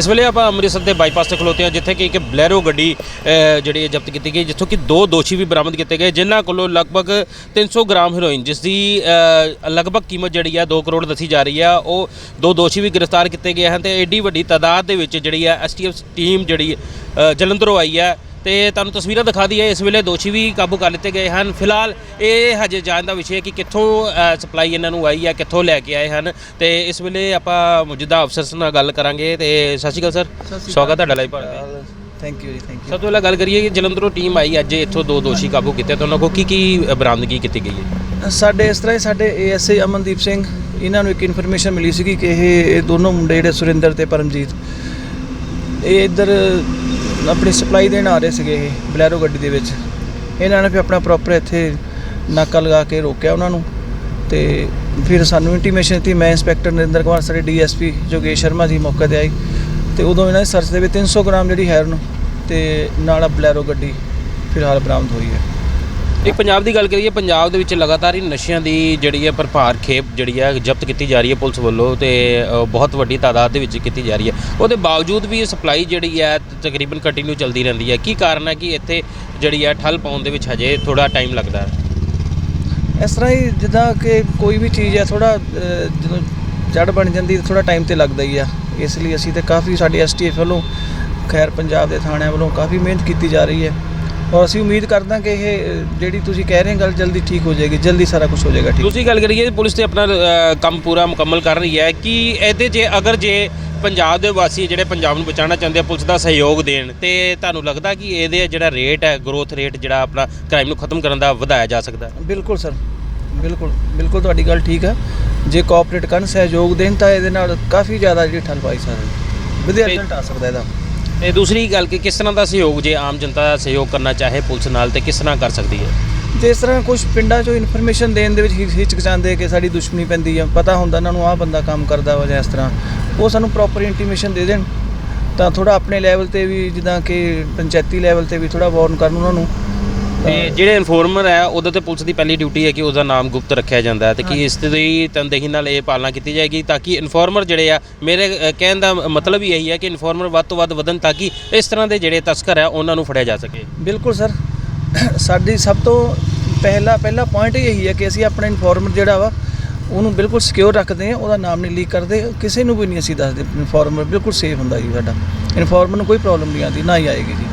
ਇਸ ਵੇਲੇ ਆਪਾਂ ਅੰਮ੍ਰਿਤਸਰ ਦੇ ਬਾਈਪਾਸ ਤੇ ਖਲੋਤੇ ਹਾਂ, ਜਿੱਥੇ ਕਿ ਇੱਕ ਬਲੈਰੋ ਗੱਡੀ ਜਿਹੜੀ ਹੈ ਜ਼ਬਤ ਕੀਤੀ ਗਈ, ਜਿੱਥੋਂ ਕਿ ਦੋ ਦੋਸ਼ੀ ਵੀ ਬਰਾਮਦ ਕੀਤੇ ਗਏ, ਜਿਨ੍ਹਾਂ ਕੋਲੋਂ ਲਗਭਗ 300 ਗ੍ਰਾਮ ਹੈਰੋਇਨ, ਜਿਸ ਦੀ ਲਗਭਗ ਕੀਮਤ ਜਿਹੜੀ ਆ 2 ਕਰੋੜ ਦੱਸੀ ਜਾ ਰਹੀ ਹੈ ਉਹ ਦੋ ਦੋਸ਼ੀ ਵੀ ਗ੍ਰਿਫਤਾਰ ਕੀਤੇ ਗਏ ਹਨ ਤੇ ਐਡੀ ਵੱਡੀ ਤਾਦਾਦ ਦੇ ਵਿੱਚ ਜਿਹੜੀ ਹੈ ਐਸਟੀਐਫ ਟੀਮ ਜਿਹੜੀ ਜਲੰਧਰੋਂ ਆਈ ਹੈ ਤੇ ਤੁਹਾਨੂੰ ਤਸਵੀਰਾਂ ਦਿਖਾ ਦਈਏ ਇਸ ਵੇਲੇ ਦੋਸ਼ੀ ਵੀ ਕਾਬੂ ਕਰ ਲਿੱਤੇ ਗਏ ਹਨ। ਫਿਲਹਾਲ ਇਹ ਹਜੇ ਜਾਣ ਦਾ ਵਿਸ਼ੇ ਹੈ ਕਿ ਕਿੱਥੋਂ ਸਪਲਾਈ ਇਹਨਾਂ ਨੂੰ ਆਈ ਹੈ ਕਿੱਥੋਂ ਲੈ ਕੇ ਆਏ ਹਨ। ਤੇ ਇਸ ਵੇਲੇ ਆਪਾਂ ਮੌਜੂਦਾ ਅਫਸਰ ਨਾਲ ਗੱਲ ਕਰਾਂਗੇ ਤੇ ਸਤਿ ਸ਼੍ਰੀ ਅਕਾਲ ਸਰ। ਸਵਾਗਤ ਤੁਹਾਡਾ live Bharat thank you ji thank ਸਭ ਤੋਂ ਪਹਿਲਾਂ ਗੱਲ ਕਰੀਏ ਕਿ ਜਲੰਧਰੋਂ ਟੀਮ ਆਈ ਅੱਜ ਇੱਥੋਂ ਦੋ ਦੋਸ਼ੀ ਕਾਬੂ ਕੀਤੇ ਤੇ ਉਹਨਾਂ ਕੋਲ ਕੀ ਕੀ ਬਰਾਮਦਗੀ ਕੀਤੀ ਗਈ ਹੈ? ਯੂ ਸਾਡੇ ਇਸ ਤਰ੍ਹਾਂ ਹੀ ਸਾਡੇ ਏਐਸਏ ਅਮਨਦੀਪ ਸਿੰਘ ਇਹਨਾਂ ਨੂੰ ਇੱਕ ਇਨਫੋਰਮੇਸ਼ਨ ਮਿਲੀ ਸੀਗੀ ਕਿ ਇਹ ਇਹ ਦੋਨੋਂ ਮੁੰਡੇ ਜਿਹੜੇ ਸੁਰਿੰਦਰ ਤੇ ਪਰਮਜੀਤ ਇਹ ਇੱਧਰ ਆਪਣੀ ਸਪਲਾਈ ਦੇਣ ਆ ਰਹੇ ਸੀਗੇ ਇਹ ਬਲੈਰੋ ਗੱਡੀ ਦੇ ਵਿੱਚ। ਇਹਨਾਂ ਨੇ ਫਿਰ ਆਪਣਾ ਪ੍ਰੋਪਰ ਇੱਥੇ ਨਾਕਾ ਲਗਾ ਕੇ ਰੋਕਿਆ ਉਹਨਾਂ ਨੂੰ ਤੇ ਫਿਰ ਸਾਨੂੰ ਇੰਟੀਮੇਸ਼ਨ ਦਿੱਤੀ। ਮੈਂ ਇੰਸਪੈਕਟਰ ਨਰਿੰਦਰ ਕੁਮਾਰ, ਸਾਡੇ ਡੀਐਸਪੀ ਜੋਗੇਸ਼ ਸ਼ਰਮਾ ਜੀ ਮੌਕੇ ਤੇ ਆਈ ਤੇ ਉਦੋਂ ਇਹਨਾਂ ਦੀ ਸਰਚ ਦੇ ਵਿੱਚ 300 ਗ੍ਰਾਮ ਜਿਹੜੀ ਹੈਰਨ ਤੇ ਨਾਲ ਬਲੈਰੋ ਗੱਡੀ, ਫਿਲਹਾਲ ਬਰਾਮਦ ਹੋਈ ਹੈ। ਇੱਕ ਪੰਜਾਬ ਦੀ ਗੱਲ ਕਰੀਏ, ਪੰਜਾਬ ਦੇ ਵਿੱਚ ਲਗਾਤਾਰ ਹੀ ਨਸ਼ਿਆਂ ਦੀ ਜਿਹੜੀ ਹੈ ਭਰਪਾਰ ਖੇਪ ਜਿਹੜੀ ਹੈ ਜ਼ਬਤ ਕੀਤੀ ਜਾ ਰਹੀ ਹੈ ਪੁਲਿਸ ਵੱਲੋਂ ਤੇ ਬਹੁਤ ਵੱਡੀ ਤਾਦਾਦ ਦੇ ਵਿੱਚ ਕੀਤੀ ਜਾ ਰਹੀ ਹੈ। ਉਹਦੇ ਬਾਵਜੂਦ ਵੀ ਇਹ ਸਪਲਾਈ ਜਿਹੜੀ ਹੈ ਤਕਰੀਬਨ ਕੰਟੀਨਿਊ ਚੱਲਦੀ ਰਹਿੰਦੀ ਹੈ। ਕੀ ਕਾਰਨ ਹੈ ਕਿ ਇੱਥੇ ਜਿਹੜੀ ਹੈ ਠੱਲ ਪਾਉਣ ਦੇ ਵਿੱਚ ਹਜੇ ਥੋੜਾ ਟਾਈਮ ਲੱਗਦਾ ਹੈ? ਇਸ ਤਰ੍ਹਾਂ ਹੀ ਜਿੱਦਾਂ ਕਿ ਕੋਈ ਵੀ ਚੀਜ਼ ਹੈ ਥੋੜਾ ਜਦੋਂ ਜੜ ਬਣ ਜਾਂਦੀ ਤਾਂ ਥੋੜਾ ਟਾਈਮ ਤੇ ਲੱਗਦਾ ਹੀ ਆ। ਇਸ ਲਈ ਅਸੀਂ ਤੇ ਕਾਫੀ ਸਾਡੇ ਐਸਟੀਐਫ ਵੱਲੋਂ, ਖੈਰ ਪੰਜਾਬ ਦੇ ਥਾਣਿਆਂ ਵੱਲੋਂ ਕਾਫੀ ਮਿਹਨਤ ਕੀਤੀ ਜਾ ਰਹੀ ਹੈ। ਔਰ ਅਸੀਂ ਉਮੀਦ ਕਰਦੇ ਹਾਂ ਕਿ ਇਹ ਜਿਹੜੀ ਤੁਸੀਂ ਕਹਿ ਰਹੇ ਹੋ ਗੱਲ ਜਲਦੀ ਠੀਕ ਹੋ ਜਾਏਗੀ ਜਲਦੀ ਸਾਰਾ ਕੁਝ ਹੋ ਜਾਏਗਾ ਠੀਕ। ਦੂਸਰੀ ਗੱਲ ਕਰੀਏ ਪੁਲਿਸ ਤੇ ਆਪਣਾ ਕੰਮ ਪੂਰਾ ਮੁਕੰਮਲ ਕਰ ਰਹੀ ਹੈ ਕਿ ਇਹਦੇ ਜੇ ਅਗਰ ਜੇ ਪੰਜਾਬ ਦੇ ਵਾਸੀ ਜਿਹੜੇ ਪੰਜਾਬ ਨੂੰ ਬਚਾਉਣਾ ਚਾਹੁੰਦੇ ਆ ਪੁਲਿਸ ਦਾ ਸਹਿਯੋਗ ਦੇਣ ਤੇ ਤੁਹਾਨੂੰ ਲੱਗਦਾ ਕਿ ਇਹਦੇ ਜਿਹੜਾ ਰੇਟ ਹੈ ਗਰੋਥ ਰੇਟ ਜਿਹੜਾ ਆਪਣਾ ਕ੍ਰਾਈਮ ਨੂੰ ਖਤਮ ਕਰਨ ਦਾ ਵਧਾਇਆ ਜਾ ਸਕਦਾ? ਹੈ ਬਿਲਕੁਲ ਸਰ ਬਿਲਕੁਲ ਬਿਲਕੁਲ ਤੁਹਾਡੀ ਗੱਲ ਠੀਕ ਆ ਜੇ ਕੋਆਪਰੇਟ ਕਰਨ ਸਹਿਯੋਗ ਦੇਣ ਤਾਂ ਇਹਦੇ ਨਾਲ ਕਾਫੀ ਜ਼ਿਆਦਾ ਜਿਹੜੀ ਠੱਲ ਪਾਈ ਸਕਦੀ ਵਧੀਆ ਰਿਜ਼ਲਟ ਆ ਸਕਦਾ ਇਹਦਾ। ਤੇ ਦੂਸਰੀ ਗੱਲ ਕਿ ਕਿਸ ਤਰ੍ਹਾਂ ਦਾ ਸਹਿਯੋਗ ਜੇ ਆਮ ਜਨਤਾ ਦਾ ਸਹਿਯੋਗ ਕਰਨਾ ਚਾਹੇ ਪੁਲਿਸ ਨਾਲ ਤੇ ਕਿਸ ਤਰ੍ਹਾਂ ਕਰ ਸਕਦੀ ਹੈ? ਜਿਸ ਤਰ੍ਹਾਂ ਕੁਝ ਪਿੰਡਾਂ 'ਚੋਂ ਇਨਫੋਰਮੇਸ਼ਨ ਦੇਣ ਦੇ ਵਿੱਚ ਹਿ- ਹਿਚਕਚਾਉਂਦੇ ਕਿ ਸਾਡੀ ਦੁਸ਼ਮਣੀ ਪੈਂਦੀ ਆ, ਪਤਾ ਹੁੰਦਾ ਇਹਨਾਂ ਨੂੰ ਆਹ ਬੰਦਾ ਕੰਮ ਕਰਦਾ ਵਾ ਜਾਂ ਇਸ ਤਰ੍ਹਾਂ। ਉਹ ਸਾਨੂੰ ਪ੍ਰੋਪਰ ਇੰਟੀਮੇਸ਼ਨ ਦੇ ਦੇਣ। ਤਾਂ ਥੋੜਾ ਆਪਣੇ ਲੈਵਲ ਤੇ ਵੀ ਜਿੱਦਾਂ ਕਿ ਪੰਚਾਇਤੀ ਲੈਵਲ ਤੇ ਵੀ ਥੋੜਾ ਵਾਰਨ ਕਰਨ ਉਹਨਾਂ ਨੂੰ। ਤੇ ਜਿਹੜੇ ਇਨਫੋਰਮਰ ਹੈ ਉਹਦੇ ਤੇ ਪੁਲਿਸ ਦੀ ਪਹਿਲੀ ਡਿਊਟੀ ਹੈ ਕਿ ਉਹਦਾ ਨਾਮ ਗੁਪਤ ਰੱਖਿਆ ਜਾਂਦਾ ਹੈ ਤੇ ਕਿ ਇਸ ਦੀ ਤਨਦੇਹੀ ਨਾਲ ਇਹ ਪਾਲਣਾ ਕੀਤੀ ਜਾਏਗੀ ਤਾਂ ਕਿ ਇਨਫੋਰਮਰ ਜਿਹੜੇ ਆ ਮੇਰੇ ਅ, ਕਹਿਣ ਦਾ ਮਤਲਬ ਹੀ ਇਹੀ ਹੈ ਕਿ ਇਨਫੋਰਮਰ ਵੱਧ ਤੋਂ ਵੱਧ ਵਧਣ ਤਾਂ ਕਿ ਇਸ ਤਰ੍ਹਾਂ ਦੇ ਜਿਹੜੇ ਤਸਕਰ ਹੈ ਉਹਨਾਂ ਨੂੰ ਫੜਿਆ ਜਾ ਸਕੇ। ਬਿਲਕੁਲ ਸਰ। ਸਾਡੀ ਸਭ ਤੋਂ ਪਹਿਲਾ ਪਹਿਲਾ ਪੁਆਇੰਟ ਇਹੀ ਹੈ ਕਿ ਅਸੀਂ ਆਪਣਾ ਇਨਫੋਰਮਰ ਜਿਹੜਾ ਵਾ ਉਹਨੂੰ ਬਿਲਕੁਲ ਸਿਕਿਉਰ ਰੱਖਦੇ ਹਾਂ ਉਹਦਾ ਨਾਮ ਨਹੀਂ ਲੀਕ ਕਰਦੇ ਕਿਸੇ ਨੂੰ ਵੀ ਨਹੀਂ ਅਸੀਂ ਦੱਸਦੇ ਇਨਫੋਰਮਰ ਬਿਲਕੁਲ ਸੇਫ ਹੁੰਦਾ ਜੀ ਸਾਡਾ। ਇਨਫੋਰਮਰ ਨੂੰ ਕੋਈ ਪ੍ਰੋਬਲਮ ਨਹੀਂ ਆਉਂਦੀ ਨਾ ਹੀ ਆਏਗੀ ਜੀ।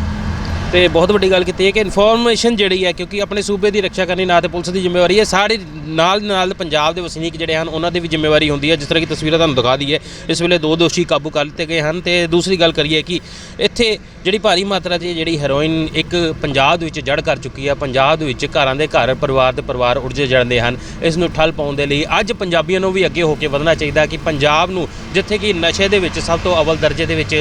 ਤੇ ਬਹੁਤ ਵੱਡੀ ਗੱਲ ਕੀਤੀ ਹੈ ਕਿ ਇਨਫੋਰਮੇਸ਼ਨ ਜਿਹੜੀ ਹੈ, ਕਿਉਂਕਿ ਆਪਣੇ ਸੂਬੇ ਦੀ ਰੱਖਿਆ ਕਰਨੀ ਨਾ ਤੇ ਪੁਲਿਸ ਦੀ ਜ਼ਿੰਮੇਵਾਰੀ ਹੈ, ਸਾਰੇ ਨਾਲ ਨਾਲ ਪੰਜਾਬ ਦੇ ਵਸਨੀਕ ਜਿਹੜੇ ਹਨ, ਉਹਨਾਂ ਦੀ ਵੀ ਜ਼ਿੰਮੇਵਾਰੀ ਹੁੰਦੀ ਹੈ। ਜਿਸ ਤਰ੍ਹਾਂ ਕਿ ਤਸਵੀਰਾਂ ਤੁਹਾਨੂੰ ਦਿਖਾ ਦਈਏ, ਇਸ ਵੇਲੇ ਦੋ ਦੋਸ਼ੀ ਕਾਬੂ ਕਰ ਲਿੱਤੇ ਗਏ ਹਨ ਤੇ ਦੂਸਰੀ ਗੱਲ ਕਰੀਏ ਕਿ ਇੱਥੇ ਜਿਹੜੀ ਭਾਰੀ ਮਾਤਰਾ 'ਚ ਜਿਹੜੀ ਹੈਰੋਇਨ ਇੱਕ ਪੰਜਾਬ ਦੇ ਵਿੱਚ ਜੜ ਕਰ ਚੁੱਕੀ ਹੈ ਪੰਜਾਬ ਦੇ ਵਿੱਚ ਘਰਾਂ ਦੇ ਘਰ, ਪਰਿਵਾਰ ਦੇ ਪਰਿਵਾਰ ਉਰਜੇ ਜੜਦੇ ਹਨ। ਇਸ ਨੂੰ ਠੱਲ ਪਾਉਣ ਦੇ ਲਈ ਅੱਜ ਪੰਜਾਬੀਆਂ ਨੂੰ ਵੀ ਅੱਗੇ ਹੋ ਕੇ ਵਧਣਾ ਚਾਹੀਦਾ ਕਿ ਪੰਜਾਬ ਨੂੰ ਜਿੱਥੇ ਕਿ ਨਸ਼ੇ ਦੇ ਵਿੱਚ ਸਭ ਤੋਂ ਅਵਲ ਦਰਜੇ ਦੇ ਵਿੱਚ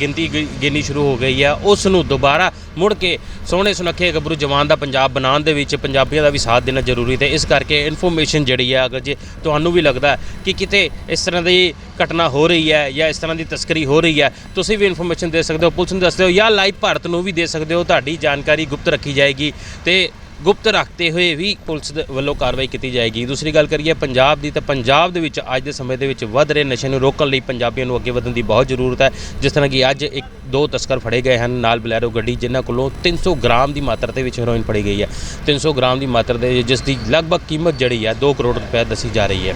ਗਿਣਤੀ ਗਿ- ਗਿਣਨੀ ਸ਼ੁਰੂ ਹੋ ਗਈ ਹੈ ਉਸ ਨੂੰ ਦੁਬਾਰਾ ਮੁੜ ਕੇ ਸੋਹਣੇ ਸੁਨੱਖੇ ਗੱਭਰੂ ਜਵਾਨ ਦਾ ਪੰਜਾਬ ਬਣਾਉਣ ਦੇ ਵਿੱਚ ਪੰਜਾਬੀਆਂ ਦਾ ਵੀ ਸਾਥ ਦੇਣਾ ਜ਼ਰੂਰੀ ਤੇ ਇਸ ਕਰਕੇ ਇਨਫੋਰਮੇਸ਼ਨ ਜਿਹੜੀ ਹੈ ਅਗਰ ਜੇ ਤੁਹਾਨੂੰ ਵੀ ਲੱਗਦਾ ਕਿ ਕਿਤੇ ਇਸ ਤਰ੍ਹਾਂ ਦੀ ਘਟਨਾ ਹੋ ਰਹੀ ਹੈ ਜਾਂ ਇਸ ਤਰ੍ਹਾਂ ਦੀ ਤਸਕਰੀ ਹੋ ਰਹੀ ਹੈ, ਤੁਸੀਂ ਵੀ ਇਨਫੋਰਮੇਸ਼ਨ ਦੇ ਸਕਦੇ ਹੋ, ਪੁਲਿਸ ਨੂੰ ਦੱਸਦੇ ਹੋ ਜਾਂ ਲਾਈਵ ਭਾਰਤ ਨੂੰ ਵੀ ਦੇ ਸਕਦੇ ਹੋ, ਤੁਹਾਡੀ ਜਾਣਕਾਰੀ ਗੁਪਤ ਰੱਖੀ ਜਾਏਗੀ ਤੇ ਗੁਪਤ ਰੱਖਦੇ ਹੋਏ ਵੀ ਪੁਲਿਸ ਦੇ ਵੱਲੋਂ ਕਾਰਵਾਈ ਕੀਤੀ ਜਾਏਗੀ। ਦੂਸਰੀ ਗੱਲ ਕਰੀਏ, ਪੰਜਾਬ ਦੀ ਤਾਂ ਪੰਜਾਬ ਦੇ ਵਿੱਚ ਅੱਜ ਦੇ ਸਮੇਂ ਦੇ ਵਿੱਚ ਵੱਧ ਰਹੇ ਨਸ਼ੇ ਨੂੰ ਰੋਕਣ ਲਈ ਪੰਜਾਬੀਆਂ ਨੂੰ ਅੱਗੇ ਵਧਣ ਦੀ ਬਹੁਤ ਜ਼ਰੂਰਤ ਹੈ। ਜਿਸ ਤਰ੍ਹਾਂ ਕਿ ਅੱਜ ਇੱਕ, ਦੋ ਤਸਕਰ ਫੜੇ ਗਏ ਹਨ, ਨਾਲ ਬਲੈਰੋ ਗੱਡੀ, ਜਿਨ੍ਹਾਂ ਕੋਲੋਂ 300 ਗ੍ਰਾਮ ਦੀ ਮਾਤਰਾ ਦੇ ਵਿੱਚ ਹੈਰੋਇਨ ਫੜੀ ਗਈ ਹੈ। 300 ਗ੍ਰਾਮ ਦੀ ਮਾਤਰਾ ਦੇ, ਜਿਸ ਦੀ ਲਗਭਗ ਕੀਮਤ ਜਿਹੜੀ ਹੈ 2 ਕਰੋੜ ਰੁਪਏ ਦੱਸੀ ਜਾ ਰਹੀ ਹੈ।